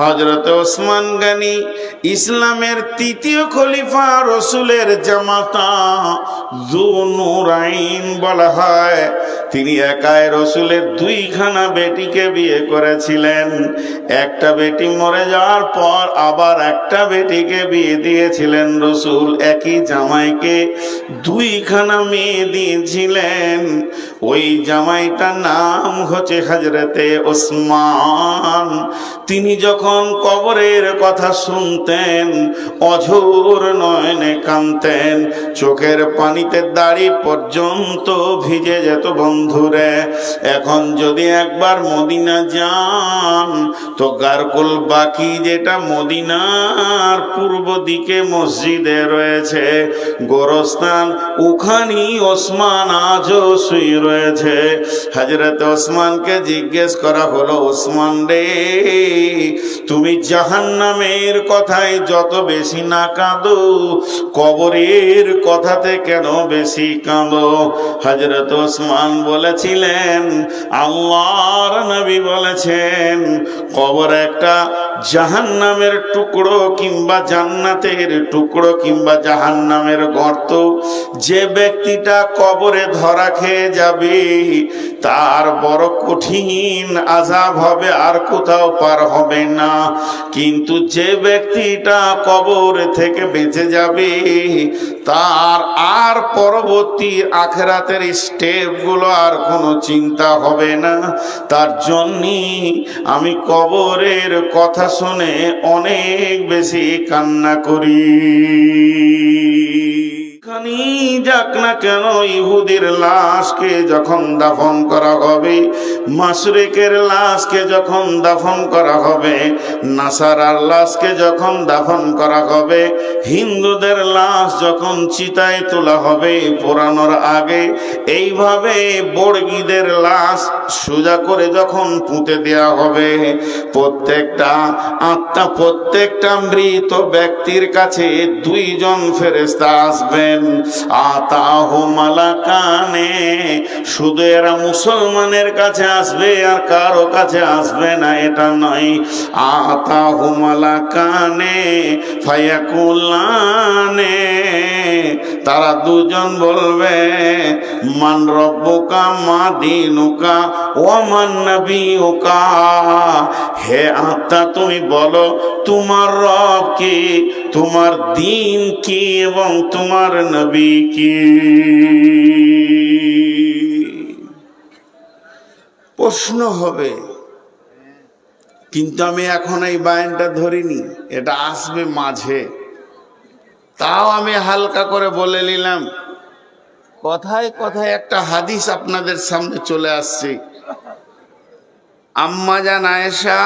হজরত ওসমান গানি ইসলামের তৃতীয় খলিফা রসুলের জামাতা জুনুরাইন বলা হয়। তিনি একাই রসুলের দুইখানা বেটিকে বিয়ে করেছিলেন। একটা বেটি মরে যাওয়ার পর আবার একটা বেটিকে বিয়ে দিয়েছিলেন রসুল। একই জামাইকে দুইখানা মেয়ে দিয়েছিলেন। ওই জামাইটার নাম হচ্ছে হজরতে ওসমান। তিনি যখন কবরের কথা শুনতেন, অঝোর নয়নে কানতেন চোখের পানিতে দাড়ি পর্যন্ত ভিজে যেত বন্ধুরে। এখন যদি একবার মদিনা যান, তো গারকুল বাকি যেটা মদিনার পূর্ব দিকে মসজিদে রয়েছে, গোরস্থান ওখানেই ওসমান আজও শুয়ে রয়েছে। হজরত ওসমানকে জিজ্ঞেস করা হলো, ওসমান রে তুমি জাহান্নামের কথায় যত বেশি না কাঁদো, কবরের কথাতে কেন বেশি কাঁদো? হজরত ওসমান বলেছিলেন, আল্লাহর নবী বলেছেন, কবর একটা জাহান্নামের টুকরো কিংবা জান্নাতের টুকরো কিংবা জাহান্নামের গর্ত, যে ব্যক্তিটা কবরে ধরা খেয়ে যাবে, তার বড় কঠিন আজাব হবে, আর কোথাও পার হবে না। কিন্তু যে ব্যক্তিটা কবর থেকে বেঁচে যাবে তার আর পরবর্তী আখেরাতের স্টেপগুলো আর কোনো চিন্তা হবে না। তার জন্যই আমি কবরের কথা শুনে অনেক বেশি কান্না করি। যেখানেই যাক না কেন ইহুদির লাশকে যখন দাফন করা হবে মাসরেকের লাশকে যখন দাফন করা হবে, নাসারার লাশকে যখন দাফন করা হবে, হিন্দুদের লাশ যখন চিতায় তোলা হবে পোড়ানোর আগে, এইভাবে বর্গীদের লাশ সোজা করে যখন পুঁতে দেওয়া হবে, প্রত্যেকটা আত্মা, প্রত্যেকটা মৃত ব্যক্তির কাছে দুইজন ফেরেস্তা আসবেন। আতাহ মালাকানে শুধু এরা মুসলমানের কাছে আসবে আর কারও কাছে আসবে না, এটা নয়। আতাহ মালাকানে ফায়াকুলানে তারা দুজন বলবে, মান রব্বুকা, মা দিনুকা ও মান নবীকা হে আত্মা, তুমি বলো, তোমার রব কি? তোমার দিন কি এবং তোমার নবী কি? প্রশ্ন হবে, কিন্তু আমি এখন এই বায়নটা ধরিনি, এটা আসবে মাঝে। তাও আমি হালকা করে বলে নিলাম। কথায় কথায় একটা হাদিস আপনাদের সামনে চলে আসছে। আম্মা জান আয়েশা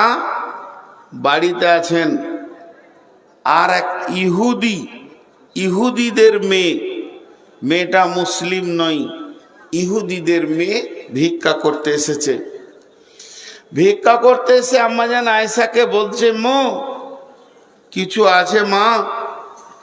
বাড়িতে আছেন। আর এক ইহুদি, ইহুদিদের মেয়ে। মেয়েটা মুসলিম নয়, ইহুদিদের মেয়ে ভিক্ষা করতে এসেছে। ভিক্ষা করতে এসে আম্মা জান আয়েশাকে বলছে, মো, কিছু আছে মা?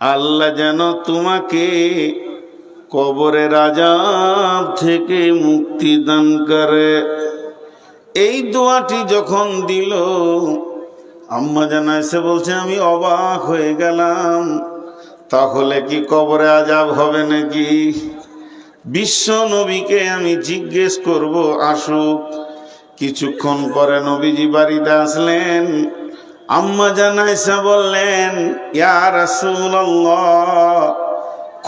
আল্লাহ যেন তোমাকে কবরের আজাব থেকে মুক্তি দান করে। এই দোয়াটি যখন দিল, আম্মা জানা এসে বলছে, আমি অবাক হয়ে গেলাম। তাহলে কি কবরে আজাব হবে নাকি? বিশ্ব নবীকে আমি জিজ্ঞেস করব, আসুক। কিছুক্ষণ পরে নবীজি বাড়িতে আসলেন। আম্মা জানাইসা বললেন ইয়ার রাসূলুল্লাহ,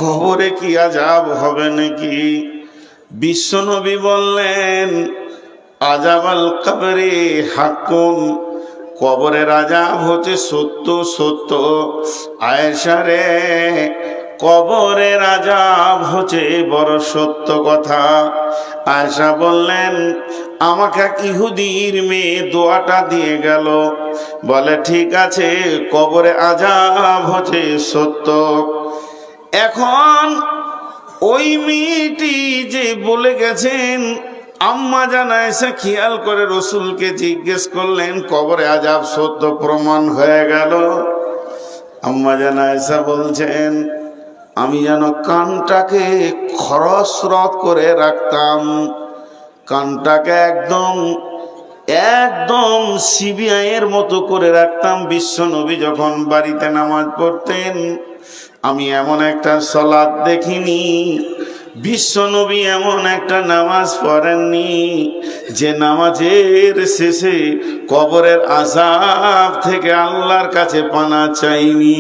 কবরে কি আজাব হবে নাকি? বিশ্বনবী বললেন আজাব আল কবরে হাকুম কবরের আজাব হচ্ছে সত্য সত্য। আয়েশা রে কবরের আজাব হচ্ছে বড় সত্য কথা। আয়সা বললেন, আমাকে ইহুদির মেয়ে দোয়াটা দিয়ে গেল। বলে, ঠিক আছে, কবরে আজাব হচ্ছে সত্য। এখন ওই মেয়েটি যে বলে গেছেন, আম্মা জানা এসে খেয়াল করে রসুলকে জিজ্ঞেস করলেন, কবরে আজাব সত্য প্রমাণ হয়ে গেল? আম্মা জানা এসা বলছেন আমি যেন কানটাকে খরস্রত করে রাখতাম। কানটাকে একদম একদম সিবিআই এর মতো করে রাখতাম। বিশ্ব নবী যখন বাড়িতে নামাজ পড়তেন, আমি এমন একটা সলাদ দেখিনি। বিশ্ব নবী এমন একটা নামাজ পড়েননি, যে নামাজের শেষে কবরের আজাব থেকে আল্লাহর কাছে পানা চাইনি।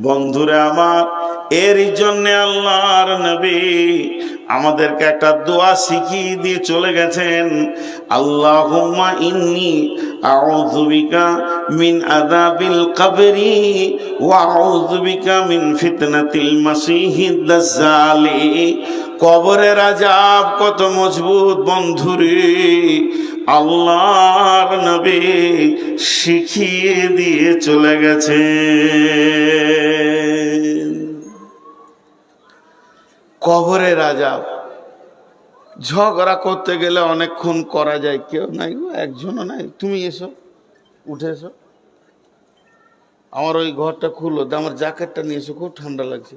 বন্ধুরা আমার এর জন্য আল্লাহর নবী আমাদেরকে একটা দোয়া শিখিয়ে দিয়ে চলে গেছেন। আল্লাহুম্মা ইন্নি আউযু বিকা মিন আযাবিল কবরি ওয়া আউযু মিন ফিতনাতিল মাসিহিদ দাজ্জালি। কবরের আজাব কত মজবুত বন্ধুরে আল্লাহর নবী শিখিয়ে দিয়ে চলে গেছে কবরের আজাব ঝগড়া করতে গেলে অনেকক্ষণ করা যায়। কেউ নাই গো, একজনও নাই। তুমি এসো, উঠে এসো। আমার ওই ঘরটা খুললো আমার জ্যাকেটটা নিয়ে এসো, খুব ঠান্ডা লাগছে।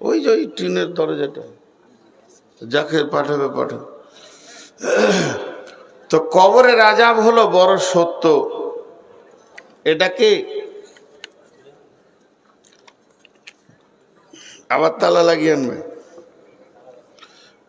ওই যে ওই টিনের দরজাটা। জ্যাকেট পাঠাবে পাঠাবে তো কবরের আজাব হলো বড় সত্য। এটাকে আবার তালা লাগিয়ে আনবে।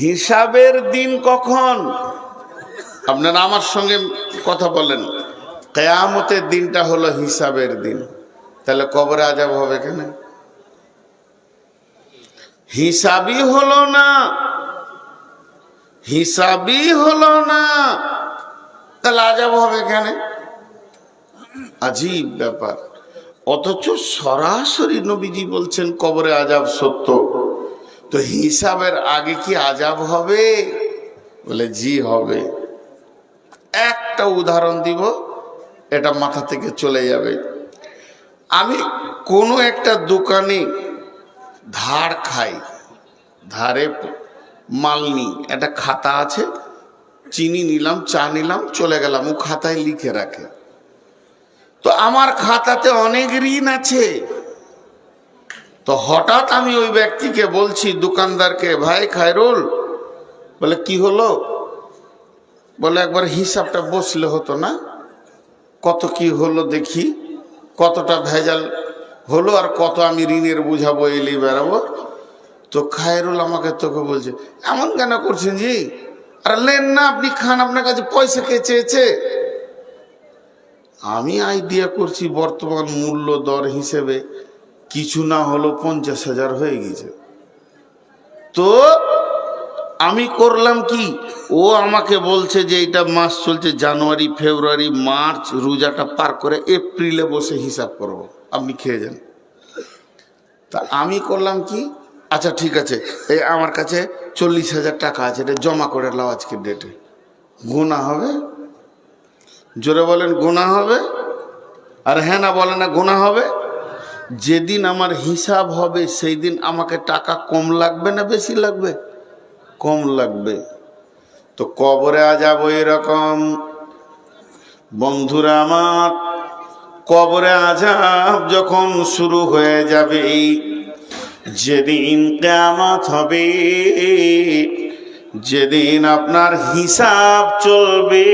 হিসাবের দিন কখন? আপনারা আমার সঙ্গে কথা বলেন। কেয়ামতের দিনটা হলো হিসাবের দিন। তাহলে কবরে আজাব হবে কেন? হিসাবই হলো না। হিসাবই হলো না। তাহলে আজাব হবে কেন? আজীব ব্যাপার। অথচ সরাসরি নবীজি বলছেন, কবরে আজাব সত্য। তো হিসাবের আগে কি আজাব হবে? বলে, জি, হবে। একটা উদাহরণ দিব, এটা মাথা থেকে চলে যাবে। আমি কোনো একটা দোকানে ধার খাই, ধারে মাল নি একটা খাতা আছে, চিনি নিলাম, চা নিলাম, চলে গেলাম, ও খাতায় লিখে রাখে। তো আমার খাতাতে অনেক ঋণ আছে। তো হঠাৎ আমি ওই ব্যক্তিকে বলছি, দোকানদারকে, ভাই খায়রুল? বলে, কি হলো? বলে, একবার হিসাবটা বসলে হতো না। কত কি হলো দেখি, কতটা ভেজাল হলো আর কত আমি ঋণের বুঝাবো এলি বেড়াবো? তো খায়রুল আমাকে তোকে বলছে, এমন কেন করছেন জি? আর লেন না, আপনি খান, আপনার কাছে পয়সা কে চেয়েছে? আমি আইডিয়া করছি বর্তমান মূল্য দর হিসেবে। কিছু না হলো পঞ্চাশ হাজার হয়ে গেছে। তো আমি করলাম কি? ও আমাকে বলছে যে এটা মাস চলছে জানুয়ারি, ফেব্রুয়ারি, মার্চ, রোজাটা পার করে এপ্রিলে বসে হিসাব করব, আপনি খেয়ে যান। তা আমি করলাম কি? আচ্ছা ঠিক আছে, এই আমার কাছে চল্লিশ হাজার টাকা আছে, এটা জমা করে লাও আজকের ডেটে গোনা হবে? জোরে বলেন গোনা হবে? আর হ্যাঁ না বলে না গোনা হবে? যেদিন আমার হিসাব হবে সেই দিন আমাকে টাকা কম লাগবে না বেশি লাগবে? কম লাগবে। তো কবরে আজাব এরকম। বন্ধুরা আমার, কবরে আজাব যখন শুরু হয়ে যাবে, যেদিন কেয়ামত হবে, যেদিন আপনার হিসাব চলবে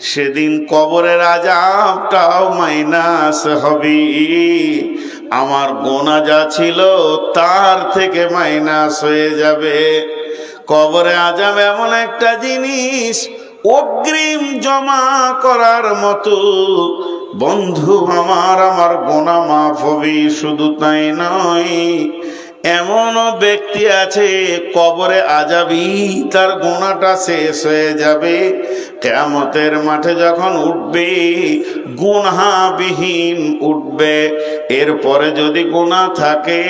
সেদিন কবরের আজাবটাও মাইনাস হবে। আমার গোনা যা ছিল তার থেকে মাইনাস হয়ে যাবে। কবরে আজাব এমন একটা জিনিস, অগ্রিম জমা করার মতো। বন্ধু আমার আমার গোনা মাফ হবে, শুধু তাই নয়, এমনও ব্যক্তি আছে, কবরে আজাবি, তার গোনাটা শেষ হয়ে যাবে। কেয়ামতের মাঠে যখন উঠবে গুণাবিহীন উঠবে। এরপরে যদি গুণা থাকে,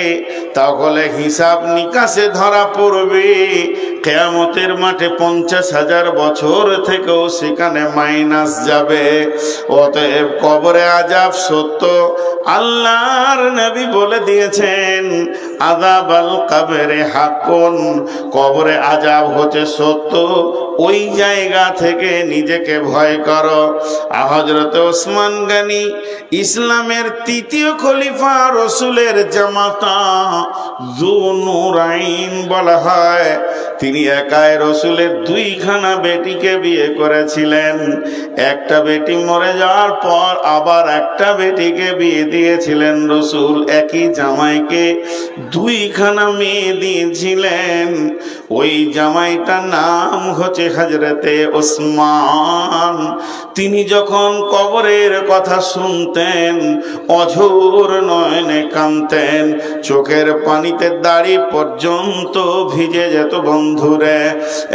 তাহলে হিসাব নিকাশে ধরা পড়বে। কেয়ামতের মাঠে পঞ্চাশ হাজার বছর থেকেও সেখানে মাইনাস যাবে। অতএব কবরে আজাব সত্য। আল্লাহর নবী বলে দিয়েছেন আজাব আল কাবেরে হাকুন কবরে আজাব হচ্ছে সত্য। ওই জায়গা থেকে নিজেকে ভয় করো। হজরত ওসমান গানি ইসলামের তৃতীয় খলিফা, রসুলের জামাতা জুনুরাইন বলা হয়। তিনি একাই রসুলের দুইখানা বেটিকে বিয়ে করেছিলেন। একটা বেটি মরে যাওয়ার পর আবার একটা বেটিকে বিয়ে দিয়েছিলেন রসুল। একই জামাইকে দুইখানা মেয়ে দিয়েছিলেন। ওই জামাইটার নাম হচ্ছে হজরতে ওসমান। তিনি যখন কবরের কথা শুনতেন, অঝোর নয়নে কানতেন চোখের পানিতে দাড়ি পর্যন্ত ভিজে যেত বন্ধুরে।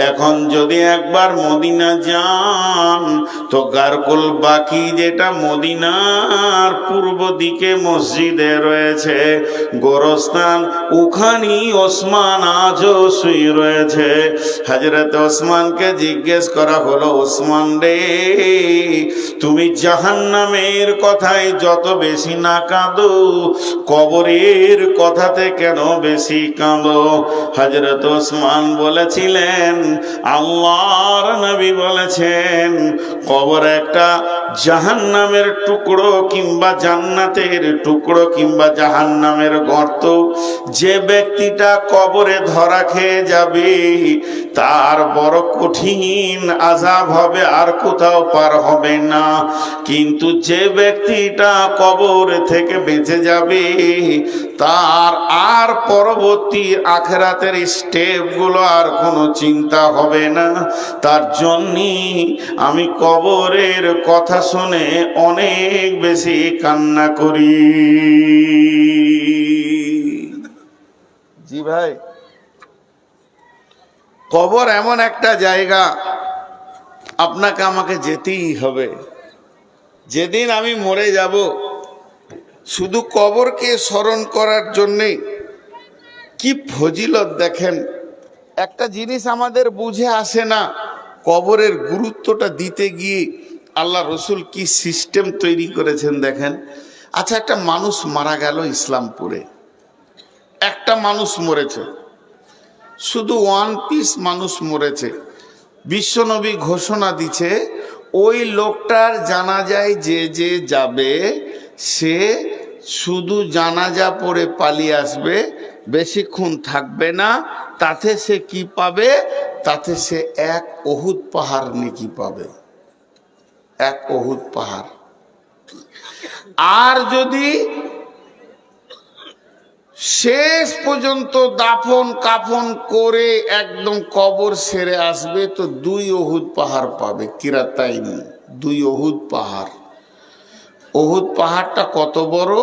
এখন যদি একবার মদিনা যান, তো গারকুল বাকি যেটা মদিনার পূর্ব দিকে মসজিদে রয়েছে, গোরস্থান, ওখানেই ওসমান আজও শুই রয়েছে। হজরত ওসমানকে জিজ্ঞেস করা হলো, ওসমান রে, তুমি জাহান্নামের কথায় যত বেশি না কাঁদো, কবরের কথাতে কেন বেশি কাঁদো? হজরত ওসমান বলেছিলেন, আল্লাহর নবী বলেছেন, কবর একটা জাহান্নামের টুকরো কিংবা জান্নাতের টুকরো কিংবা জাহান্নামের গর্ত। যে ব্যক্তিটা কবরে ধরা খেয়ে যাবে তার বড় কঠিন আজাব হবে, আর কোথাও পার হবে না। কিন্তু যে ব্যক্তিটা কবর থেকে বেঁচে যাবে, তার আর পরবর্তী আখেরাতের স্টেপগুলো আর কোনো চিন্তা হবে না। তার জন্যই আমি কবরের কথা শুনে অনেক বেশি কান্না করি। জি ভাই। কবর এমন একটা জায়গা, আপনাকে আমাকে যেতেই হবে। যেদিন আমি মরে যাব, শুধু কবরকে স্মরণ করার জন্যে কি ফজিলত দেখেন, একটা জিনিস আমাদের বুঝে আসে না, কবরের গুরুত্বটা দিতে গিয়ে আল্লাহ রসুল কি সিস্টেম তৈরি করেছেন দেখেন। আচ্ছা একটা মানুষ মারা গেল ইসলামপুরে, একটা মানুষ মরেছে। শুধু ওয়ান পিস মানুষ মরেছে। বিশ্বনবী ঘোষণা দিছে, ওই লোকটার জানাজায় যে যে যাবে, সে শুধু জানাজা পড়ে পালিয়ে আসবে বেশিক্ষণ থাকবে না, তাতে সে কি পাবে? তাতে সে এক অহুত পাহাড় নেকি পাবে। এক অহুত পাহাড়। আর যদি শেষ পর্যন্ত দাফন কাফন করে একদম কবর সেরে আসবে তো দুই অহুদ পাহাড় পাবে, কিরাতাইন, দুই অহুদ পাহাড়। অহুদ পাহাড়টা কত বড়?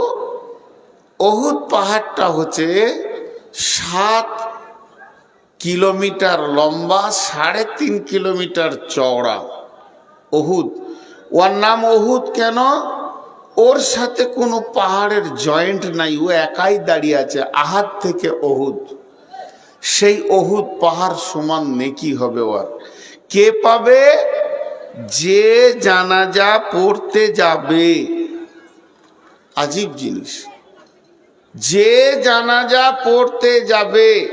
অহুদ পাহাড়টা হচ্ছে সাত কিলোমিটার লম্বা, সাড়ে তিন কিলোমিটার চওড়া অহুদ ওর নাম অহুদ কেন? ওর সাথে কোনো পাহাড়ের জয়েন্ট নাই, ও একাই দাঁড়িয়ে আছে, আহাত থেকে অহুদ সেই অহুদ পাহাড় সমান নেকি হবে ওর। কে পাবে? যে জানাজা পড়তে যাবে। আজীব জিনিস। যে জানাজা পড়তে যাবে,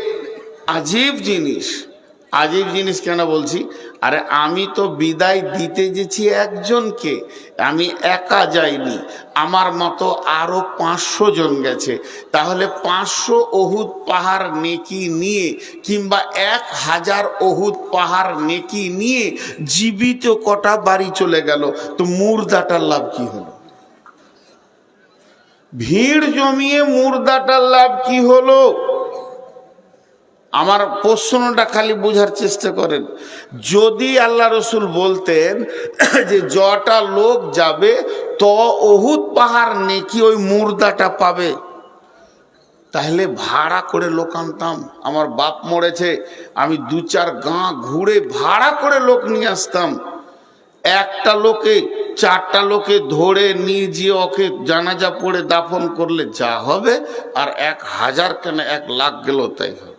আজীব জিনিস। আজীব জিনিস কেন বলছি? আরে আমি তো বিদায় দিতে গেছি একজনকে, আমি একা যাইনি, আমার মতো আরও পাঁচশো জন গেছে। তাহলে পাঁচশো অহুদ পাহাড় নেকি নিয়ে কিংবা এক হাজার অহুদ পাহাড় নেকি নিয়ে জীবিত কটা বাড়ি চলে গেল, তো মুর্দাটার লাভ কি হলো? ভিড় জমিয়ে মুর্দাটার লাভ কি হলো? আমার প্রশ্নটা খালি বোঝার চেষ্টা করেন। যদি আল্লাহ রসুল বলতেন যে জটা লোক যাবে, তো অহুত পাহাড় নেকি ওই মুর্দাটা পাবে। তাহলে ভাড়া করে লোক আনতাম, আমার বাপ মরেছে, আমি দু চার গাঁ ঘুরে ভাড়া করে লোক নিয়ে আসতাম। একটা লোকে, চারটা লোকে ধরে নিয়ে গিয়ে ওকে জানাজা পড়ে দাফন করলে যা হবে, আর এক হাজার কেন এক লাখ গেল তাই হবে।